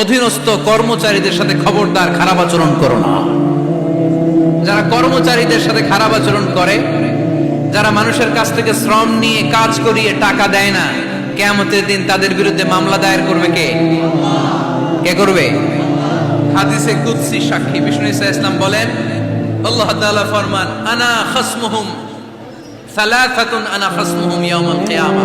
অধীনস্থ কর্মচারীদের সাথে খবরদার খারাপ আচরণ করো না। যারা কর্মচারীদের সাথে খারাপ আচরণ করে, যারা মানুষের কাছ থেকে শ্রম নিয়ে কাজ করিয়ে টাকা দেয় না, কেয়ামতের দিন তাদের বিরুদ্ধে মামলা দায়ের করবে কে? কে করবে? হাদিসে কুদসি সাক্ষী, বিষ্ণু ইসা ইসলাম বলেন, আল্লাহ তাআলা ফরমান, আনা খাসমুহুম, সালাসাতুন আনা খাসমুহুম ইয়াউমাল কিয়ামা।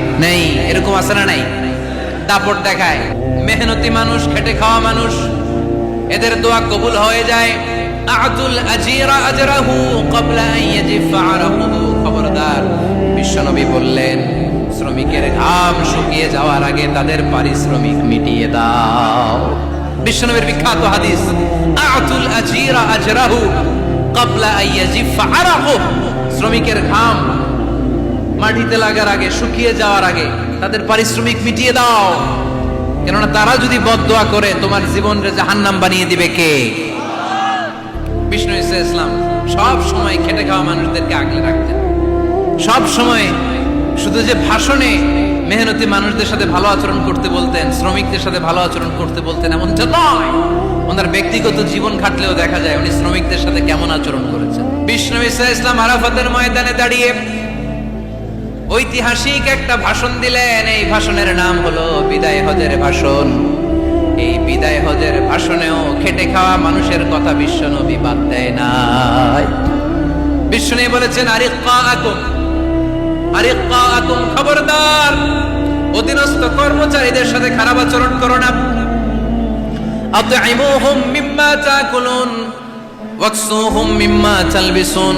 নেই, এরকম আছে না নাই? দাপট দেখায়। মেহনতি মানুষ, খেটে খাওয়া মানুষ, এদের দোয়া কবুল হয়ে যায়। বিশ্বনবী বললেন, শ্রমিকের ঘাম শুকিয়ে যাওয়ার আগে তাদের পারিশ্রমিক মিটিয়ে দাও। বিশ্বনবীর বিখ্যাত হাদিস আতুল আজিরা আজরাহু ক্বাবলা আন ইয়াজিফা শ্রমিকের ঘাম মাটিতে লাগার আগে, শুকিয়ে যাওয়ার আগে তাদের পারিশ্রমিক মিটিয়ে দাও। কেননা তারা যদি বদদোয়া করে, তোমার জীবনকে জাহান্নাম বানিয়ে দিবে কে? বিষ্ণু ইসা ইসলাম সব সময় খেটে খাওয়া মানুষদেরকে আগলে রাখতেন। সব সময় শুধু যে ভাষণে মেহনতি মানুষদের সাথে ভালো আচরণ করতে বলতেন, শ্রমিকদের সাথে ভালো আচরণ করতে বলতেন এমন এমনটা নয়। ওনার ব্যক্তিগত জীবন খাটলেও দেখা যায় উনি শ্রমিকদের সাথে কেমন আচরণ করেছেন। বিষ্ণু ইসা ইসলাম আরাফাতের ময়দানে দাঁড়িয়ে ঐতিহাসিক একটা ভাষণ দিলেন, এই ভাষণের নাম হলো বিদায় হজের ভাষণ। এই বিদায় হজের ভাষণেও খেটে খাওয়া মানুষের কথা বিশ্ব নবী বাদ দেয় নাই। বিষ্ণু বলেছেন আরিক্কা আকুম আরিক্কা আকুম খবরদার। অধীনস্থ কর্মচারীদের সাথে খারাপ আচরণ করো না। আতইমুহুম মিম্মা তাকুলুন, ওয়াকসুহুম মিম্মা তালবিসুন।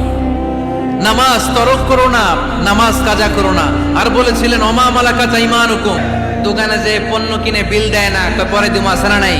নামাজ তরক করো না, নামাজ কাজা করো না। আর বলেছিলেন, অমা মালাকা চাইমান হুকুম দোকানে যে পণ্য কিনে বিল দেয় না পরে দুমাস নাই।